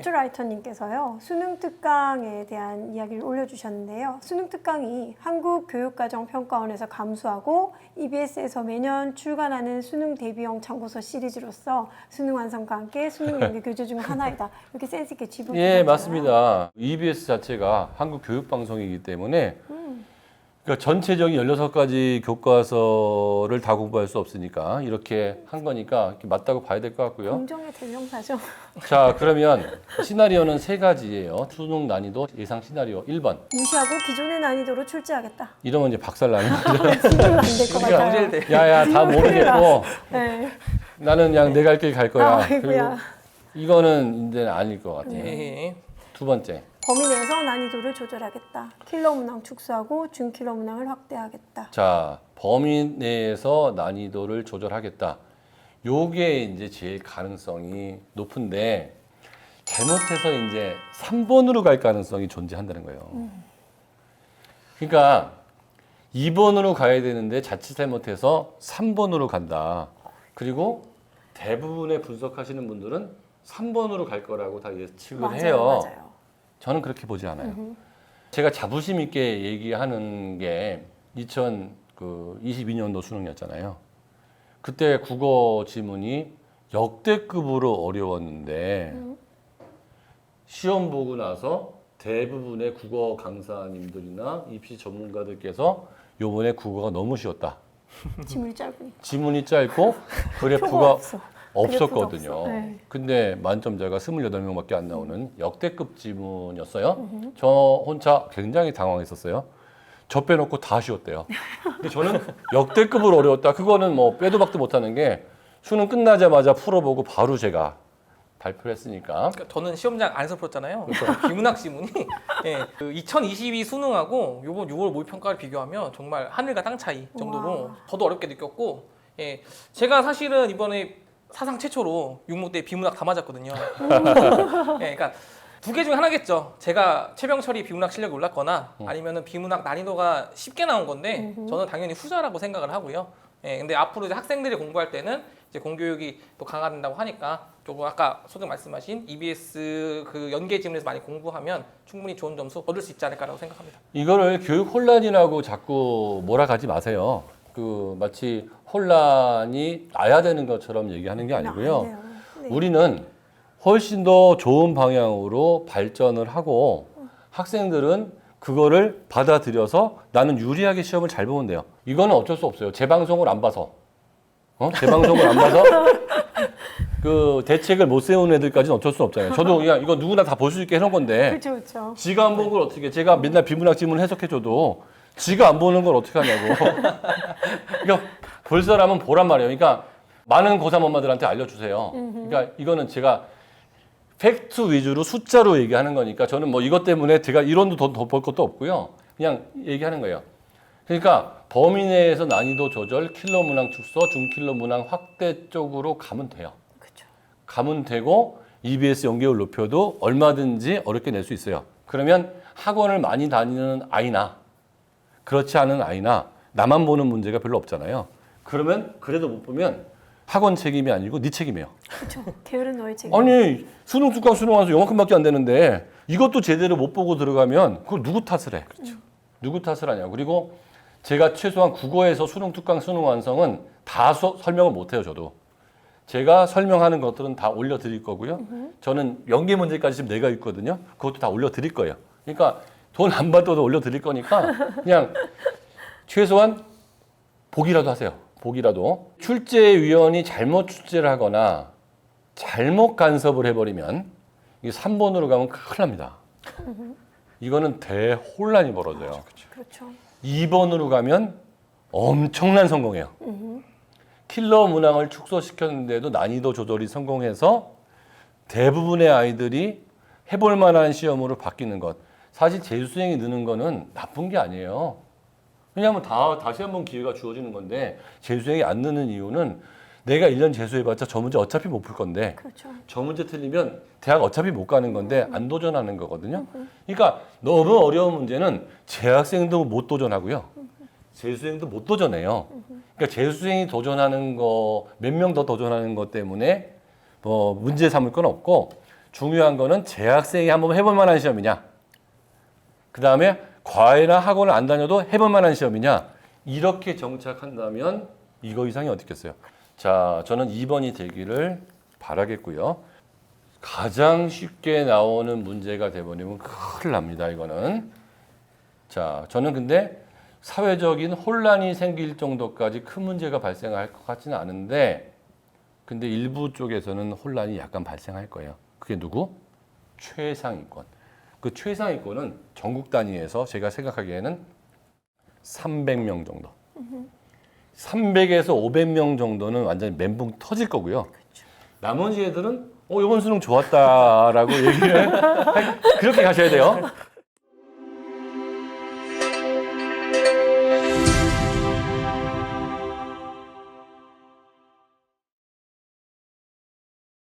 캡처라이터님께서요 수능 특강에 대한 이야기를 올려주셨는데요. 수능 특강이 한국 교육과정평가원에서 감수하고 EBS에서 매년 출간하는 수능 대비형 참고서 시리즈로서 수능 완성과 함께 수능 연계 교재 중 하나이다. 이렇게 센스 있게 주셨잖아요. 예, 맞습니다. EBS 자체가 한국 교육 방송이기 때문에 그러니까 전체적인 16가지 교과서를 다 공부할 수 없으니까 이렇게 한 거니까 이렇게 맞다고 봐야 될 것 같고요. 공정의 대명사죠. 자, 그러면 시나리오는 세 가지예요. 수능 난이도 예상 시나리오 1번. 무시하고 기존의 난이도로 출제하겠다. 이러면 이제 박살 나는 거죠. 진짜로 안될 것 그러니까 같아요. 야야 다 모르겠고 네. 나는 그냥 내갈길갈 거야. 아이고야. 이거는 이제 아닐 것 같아요. 예. 두 번째. 범위 내에서 난이도를 조절하겠다. 킬러 문항 축소하고 중킬러 문항을 확대하겠다. 자, 범위 내에서 난이도를 조절하겠다. 요게 이제 제일 가능성이 높은데 잘못해서 이제 3번으로 갈 가능성이 존재한다는 거예요. 그러니까 2번으로 가야 되는데 자칫 잘못해서 3번으로 간다. 그리고 대부분의 분석하시는 분들은 3번으로 갈 거라고 다 예측을 맞아요, 해요. 맞아요. 저는 그렇게 보지 않아요. 제가 자부심 있게 얘기하는 게 2022년도 수능이었잖아요. 그때 국어 지문이 역대급으로 어려웠는데 시험 보고 나서 대부분의 국어 강사님들이나 입시 전문가들께서 요번에 국어가 너무 쉬웠다. 지문이 짧으니까. 지문이 짧고 그래프가 없었거든요. 네. 근데 만점자가 28명밖에 안 나오는 역대급 지문이었어요. 저 혼자 굉장히 당황했었어요. 저 빼놓고 다 쉬웠대요. 근데 저는 역대급으로 어려웠다. 그거는 뭐 빼도 박도 못하는 게 수능 끝나자마자 풀어보고 바로 제가 발표를 했으니까. 그러니까 저는 시험장 안에서 풀었잖아요. 비문학 지문이 예, 그 2022 수능하고 요번 6월 모의 평가를 비교하면 정말 하늘과 땅 차이 정도로 와. 저도 어렵게 느꼈고 예, 제가 사실은 이번에 사상 최초로 육모 때 비문학 다 맞았거든요. 예, 그러니까 두 개 중에 하나겠죠. 제가 최병철이 비문학 실력이 올랐거나 아니면은 비문학 난이도가 쉽게 나온 건데 저는 당연히 후자라고 생각을 하고요. 예, 근데 앞으로 이제 학생들이 공부할 때는 이제 공교육이 또 강화된다고 하니까 조금 아까 소장 말씀하신 EBS 그 연계 지문에서 많이 공부하면 충분히 좋은 점수 얻을 수 있지 않을까라고 생각합니다. 이거를 교육 혼란이라고 자꾸 몰아가지 마세요. 그 마치 혼란이 나야 되는 것처럼 얘기하는 게 아니고요. 안 돼요. 네. 우리는 훨씬 더 좋은 방향으로 발전을 하고 학생들은 그거를 받아들여서 나는 유리하게 시험을 잘 보면 돼요. 이거는 어쩔 수 없어요. 제 방송을 안 봐서. 어? 제 방송을 안 봐서 그 대책을 못 세우는 애들까지는 어쩔 수 없잖아요. 저도 그냥 이거 누구나 다 볼 수 있게 해놓은 건데 그렇죠, 그렇죠. 지가 안본걸 어떻게 제가 맨날 비문학 지문을 해석해줘도 지가 안 보는 걸 어떻게 하냐고. 그러니까 볼 사람은 보란 말이에요. 그러니까 많은 고3 엄마들한테 알려주세요. 그러니까 이거는 제가 팩트 위주로 숫자로 얘기하는 거니까 저는 뭐 이것 때문에 제가 이론도 더볼 것도 없고요. 그냥 얘기하는 거예요. 그러니까 범위 내에서 난이도 조절, 킬러 문항 축소, 중킬러 문항 확대 쪽으로 가면 돼요. 그렇죠. 가면 되고 EBS 연계율 높여도 얼마든지 어렵게 낼 수 있어요. 그러면 학원을 많이 다니는 아이나 그렇지 않은 아이나 나만 보는 문제가 별로 없잖아요. 그러면 그래도 못 보면 학원 책임이 아니고 네 책임이에요. 그렇죠. 게으른 너의 책임. 아니 수능 특강 수능 완수 요만큼밖에 안 되는데 이것도 제대로 못 보고 들어가면 그걸 누구 탓을 해? 누구 탓을 하냐? 그리고 제가 최소한 국어에서 수능 특강 수능 완성은 다 수- 설명을 못 해요, 저도. 제가 설명하는 것들은 다 올려 드릴 거고요. 저는 연계 문제까지 지금 내가 있거든요. 그것도 다 올려 드릴 거예요. 그러니까 돈 안 받아도 올려 드릴 거니까 그냥 최소한 보기라도 하세요. 보기라도. 출제위원이 잘못 출제를 하거나 잘못 간섭을 해버리면 이게 3번으로 가면 큰일 납니다. 이거는 대혼란이 벌어져요. 그렇죠. 2번으로 가면 엄청난 성공이에요. 킬러 문항을 축소시켰는데도 난이도 조절이 성공해서 대부분의 아이들이 해볼 만한 시험으로 바뀌는 것. 사실 재수생이 느는 거는 나쁜 게 아니에요. 왜냐하면 다, 다시 한번 기회가 주어지는 건데 재수생이 안 느는 이유는 내가 1년 재수해봤자 저 문제 어차피 못 풀 건데 그렇죠. 저 문제 틀리면 대학 어차피 못 가는 건데 안 도전하는 거거든요. 그러니까 너무 어려운 문제는 재학생도 못 도전하고요. 재수생도 못 도전해요. 그러니까 재수생이 도전하는 거 몇 명 더 도전하는 것 때문에 뭐 문제 삼을 건 없고 중요한 거는 재학생이 한번 해볼 만한 시험이냐. 그 다음에 과외나 학원을 안 다녀도 해볼 만한 시험이냐. 이렇게 정착한다면 이거 이상이 어딨겠어요. 자, 저는 2번이 되기를 바라겠고요. 가장 쉽게 나오는 문제가 돼버리면 큰일 납니다, 이거는. 자, 저는 근데 사회적인 혼란이 생길 정도까지 큰 문제가 발생할 것 같지는 않은데, 근데 일부 쪽에서는 혼란이 약간 발생할 거예요. 그게 누구? 최상위권. 그 최상위권은 전국 단위에서 제가 생각하기에는 300명 정도. 300에서 500명 정도는 완전히 멘붕 터질 거고요. 나머지 애들은 어 이번 수능 좋았다라고 얘기를 할- 그렇게 가셔야 돼요.